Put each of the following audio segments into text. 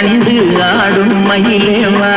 கண்டு ஆடும் மயிலேவா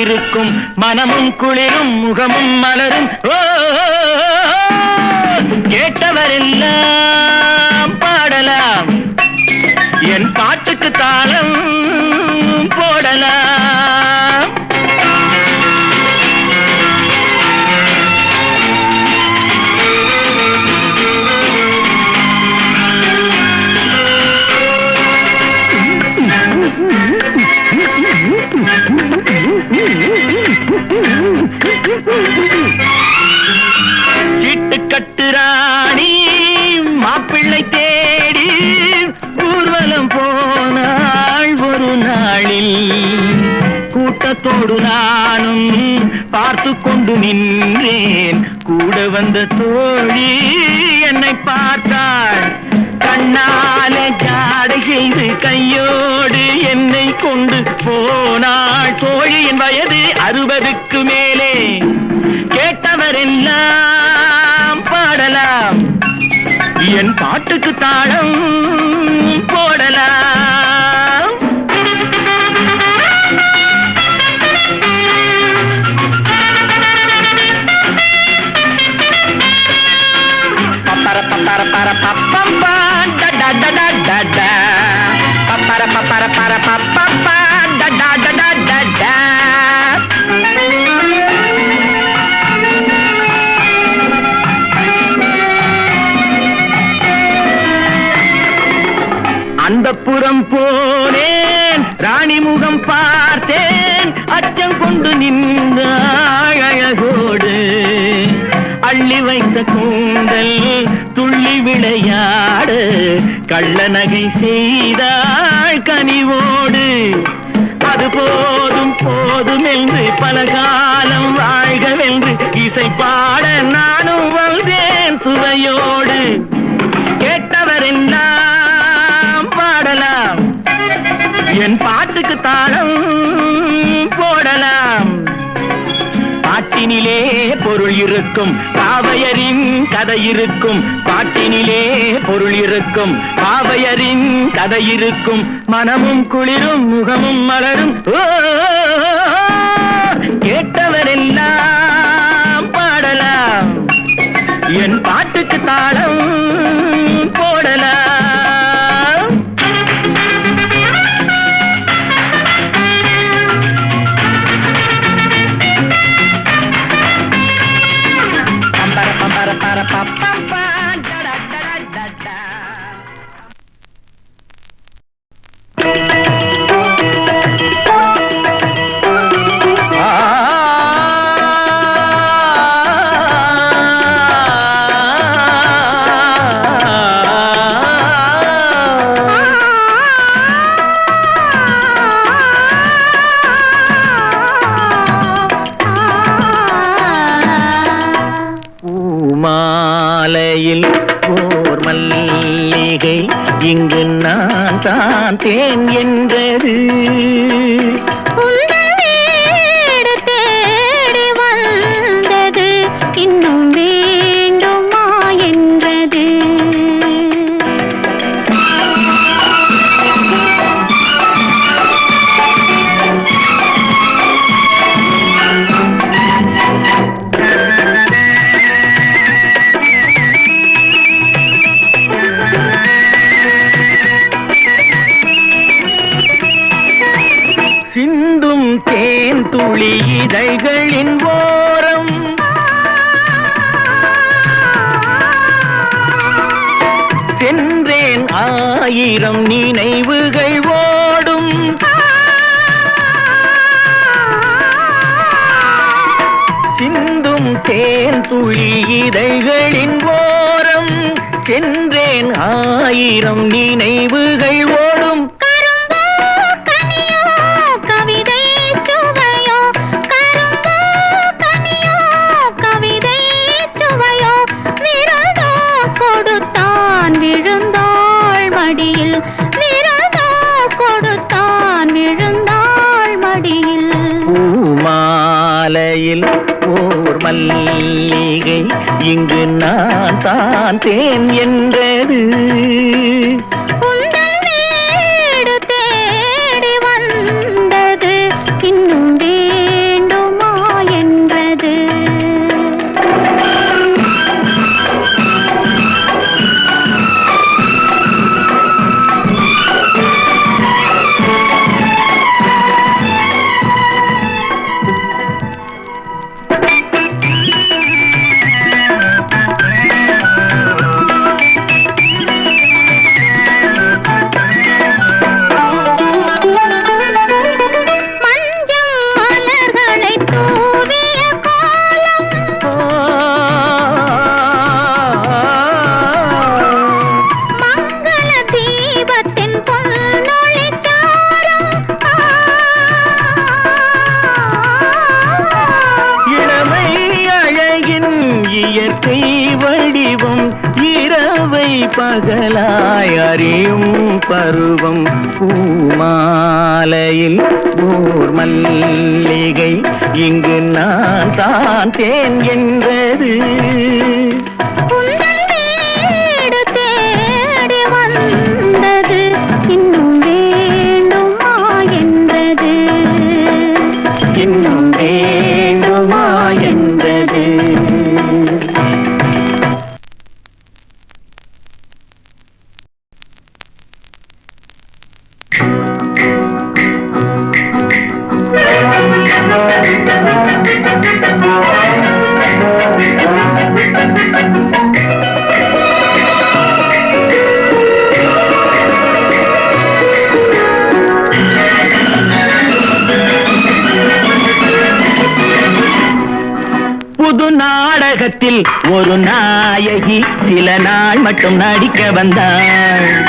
இருக்கும். மனமும் குளிரும் முகமும் மலரும். கேட்டவரெல்லாம் பாடலாம். என் பாட்டுக்கு தாளம் உன்னோடு நானும் பார்த்து கொண்டு நின்றேன். கூட வந்த தோழி என்னை பார்த்தாள் கண்ணால ஜாடை செய்து கையோடு என்னை கொண்டு போனாள். தோழியின் வயது அறுபதுக்கு மேலே. கேட்டவரெல்லாம் பாடலாம். என் பாட்டுக்கு தாழம் புறம் போனேன் ராணி முகம் பார்த்தேன் அச்சம் கொண்டு நின்ற அழகோடு. அள்ளி வைத்த கூந்தல் துள்ளி விளையாடு கள்ள நகை செய்தாள் கனிவோடு. அது போதும் போதும் என்று பல காலம் வாழ்கவென்று இசை பாட நானும் வந்தேன் சுவையோடு பாட்டினிலே பொருள் இருக்கும். காவையரின் கதை இருக்கும். பாட்டினிலே பொருள் இருக்கும். காவையரின் கதை இருக்கும். மனமும் குளிரும் முகமும் மலரும். கேட்டவரெல்லாம் பாடலாம். என் பாட்டுக்கு தாளம் போடலாம். பம்பா இங்கு நான் தான் தேன் என்றது. நாடகத்தில் ஒரு நாயகி சில நாள் மட்டும் நடிக்க வந்தாள்.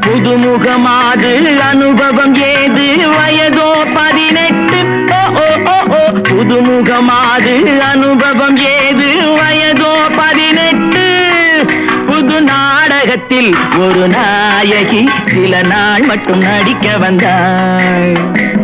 புதுமுகமாது அனுபவம் ஏது? வயதோ பதினெட்டு? புதுமுகமாது அனுபவம் ஏது? வயதோ பதினெட்டு? புது நாடகத்தில் ஒரு நாயகி சில நாள் மட்டும் நடிக்க வந்தாள்.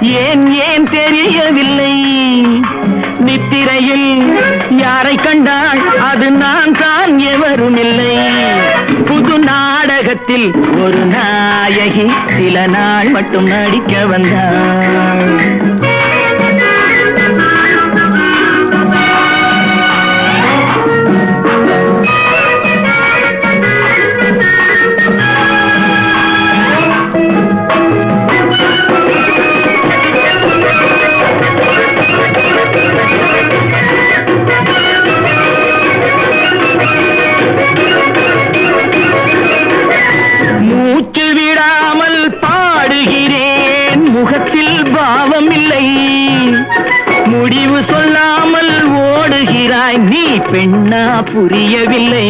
ஏன் ஏன் தெரியவில்லை? நித்திரையில் யாரை கண்டாள் அது நான் தான் எவரும் இல்லை. புது நாடகத்தில் ஒரு நாயகி சில நாள் மட்டும் நடிக்க வந்தாள். பெண்ணா புரியவில்லை.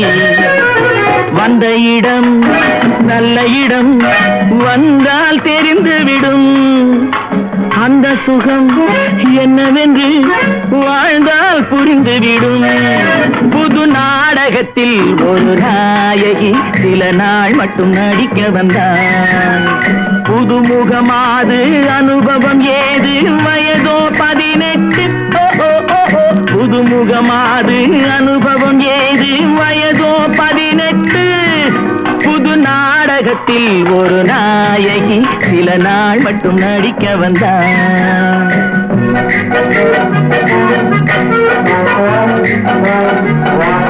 வந்த இடம் நல்ல இடம் வந்தால் தெரிந்துவிடும் அந்த சுகம் என்னவென்று வாழ்ந்தால் புரிந்துவிடும் புது நாடகத்தில் ஒரு நாயகி சில நாள் மட்டும் நடிக்க வந்தான். புதுமுகமாது அனுபவம் ஏது? வயதோ பதினெட்டு புதுமுகமாது அனுபவம் ஏது? வயதோ பதினெட்டு. புது நாடகத்தில் ஒரு நாயகி சில நாள் மட்டும் நடிக்க வந்தாள் ராஜராஜ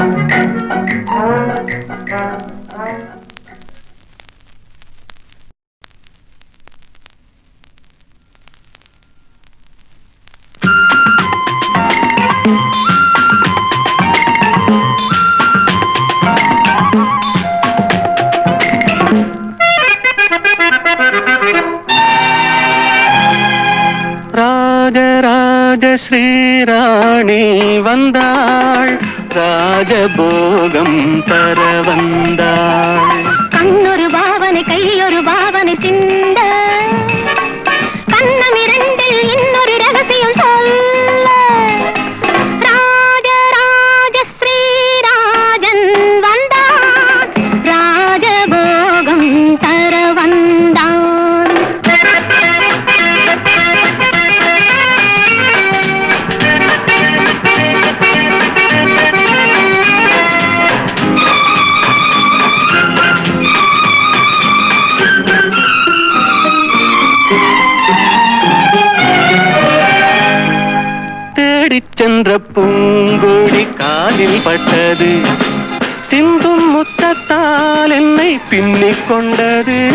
ஸ்ரீராணி வந்தாள் ராஜபோகம் தர வந்தாள். கண்ணொரு பாவனை கையொரு பாவனை திண்ட என்ற சென்ற காலில் பட்டது. சிந்தும் முத்தத்தால் என்னை பின்னிக் கொண்டது.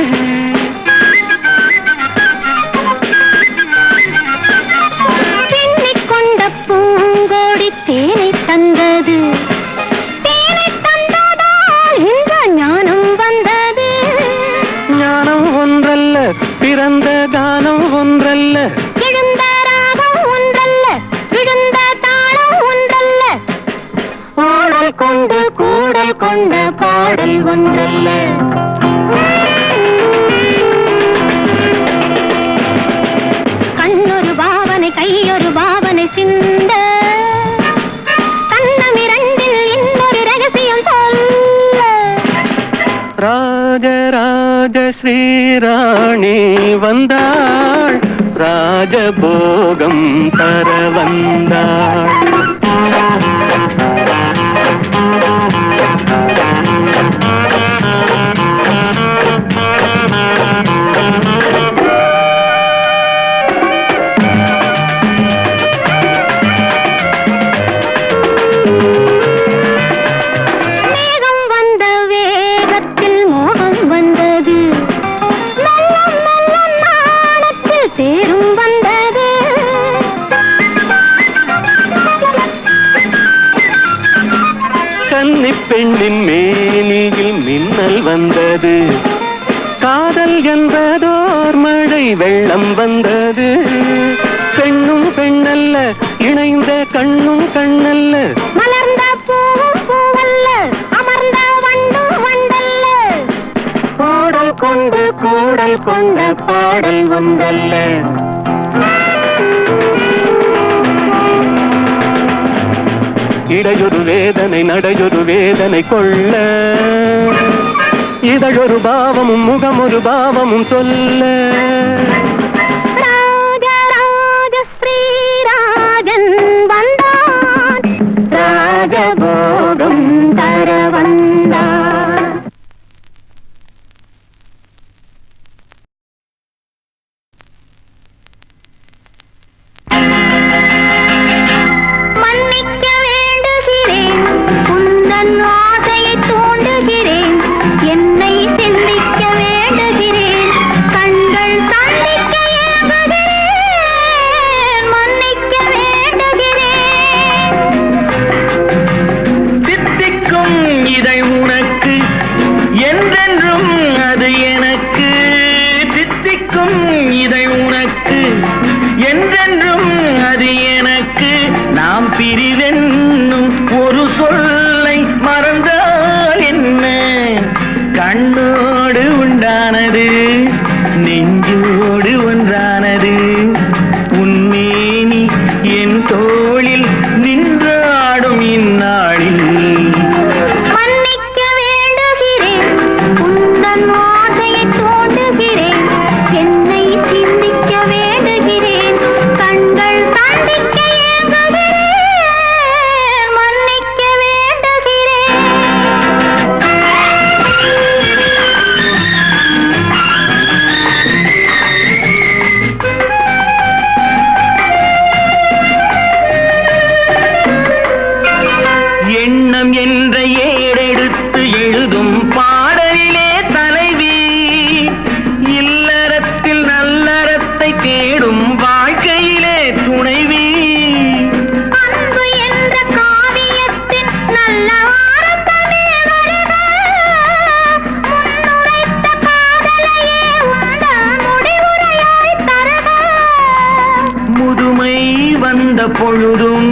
ஒன்றல்ல. கண்ணொரு பாவனை கையொரு பாவனை சிந்த. கண்ணம் இரண்டில் இன்னொரு ரகசியம் சொல்ல. ராஜராஜ ஸ்ரீராணி வந்தாள். ராஜபோகம் தர வந்தாள். மின்னல் வந்தது. காதல் என்பதோர் மழை வெள்ளம் வந்தது. பெண்ணும் பெண்ணல்ல இணைந்த கண்ணும் கண்ணல்ல. மலர்ந்த பூவும் பூவல்ல அமர்ந்த வண்டும் வண்டல்ல. பாடல் கொண்டு கூடல் கொண்ட பாடல் வந்தல்ல இடையொரு வேதனை நடையொரு வேதனை கொள்ள. இதழொரு பாவமும் முகமொரு பாவமும் சொல்ல. ராஜ வந்தான். ராஜபோகம் வந்த பொழுதும்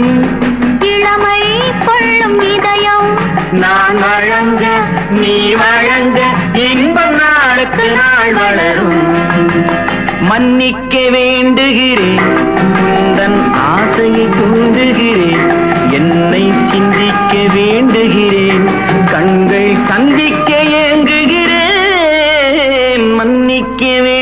இளமை கொள்ளும் இதயம். நான் வழங்க நீ வழங்க இன்பம் நாளுக்கு நாள் வளரும். மன்னிக்க வேண்டுகிறேன் உந்தன் ஆசையை தூண்டுகிறேன் என்னை சிந்திக்க வேண்டுகிறேன் கண்கள் சந்திக்க ஏங்குகிறேன். மன்னிக்க வேண்டுகிறேன்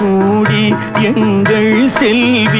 கூடி எங்கள் செல்வி.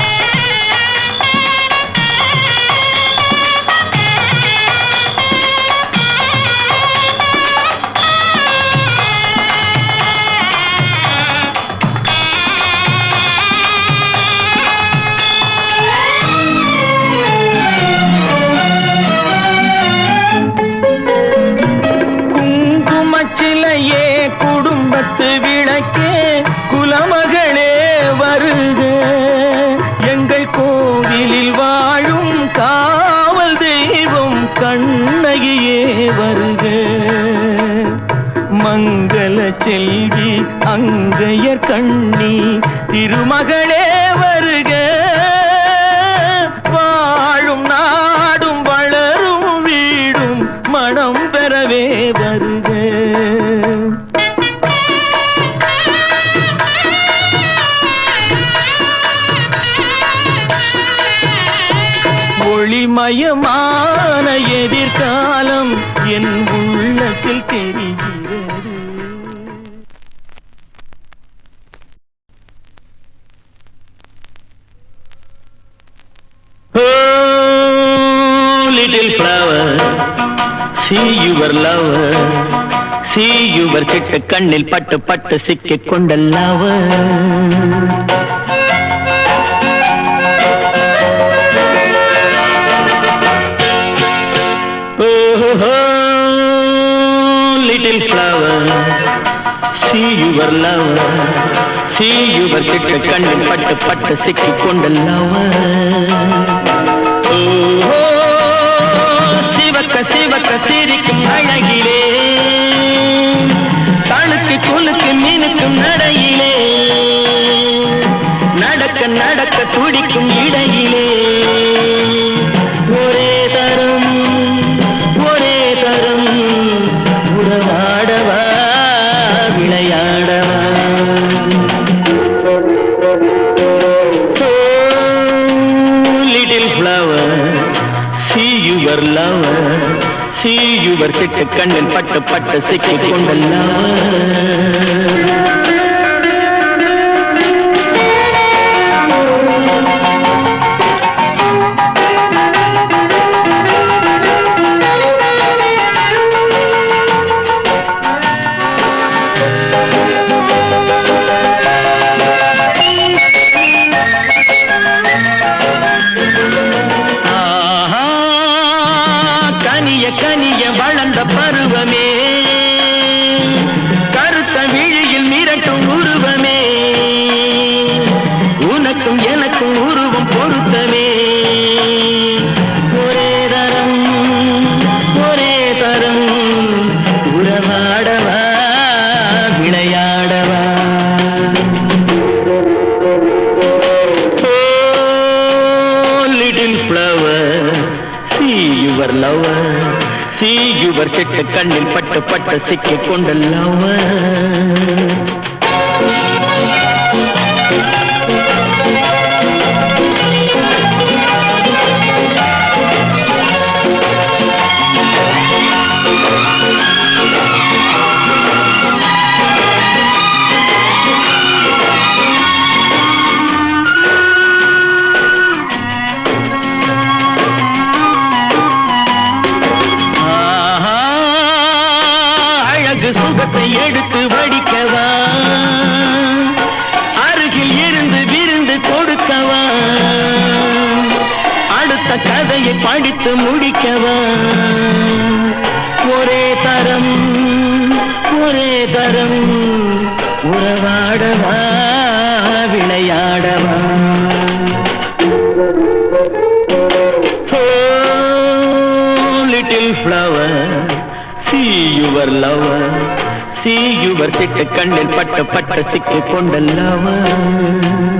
மங்கள செல்வி அங்கையர் கண்ணி திருமகளே see your lover, see your சிட்டு கண்ணில் பட்டு பட்டு சிக்கிக் கொண்ட lover. Oh, little flower, see your lover, see your சிட்டு கண்ணில் பட்டு பட்டு சிக்கிக் கொண்ட lover. ஓ, சிவக்க சிவக்க சிரிக்கும் நடக்க நடக்க துடிக்கும் இடையிலே. ஒரே தரம் ஒரே தரம் உறவாடவா விளையாடவா. Little flower flower, your lover lover, your சிட்டு கண்ணில் பட்டு பட்டு சிக்கிக் கொண்டல்லவா. Flower, see your lover, see your சிட்டு கண்ணில் பட்டு பட்டு சிக்கிக் கொண்ட lover. ஒரே கரம் உறவாடவா விளையாடவா little flower see your lover see your சிட்டு கண்ணில் பட்ட பட்ட சிக்கிக் கொண்ட லவர்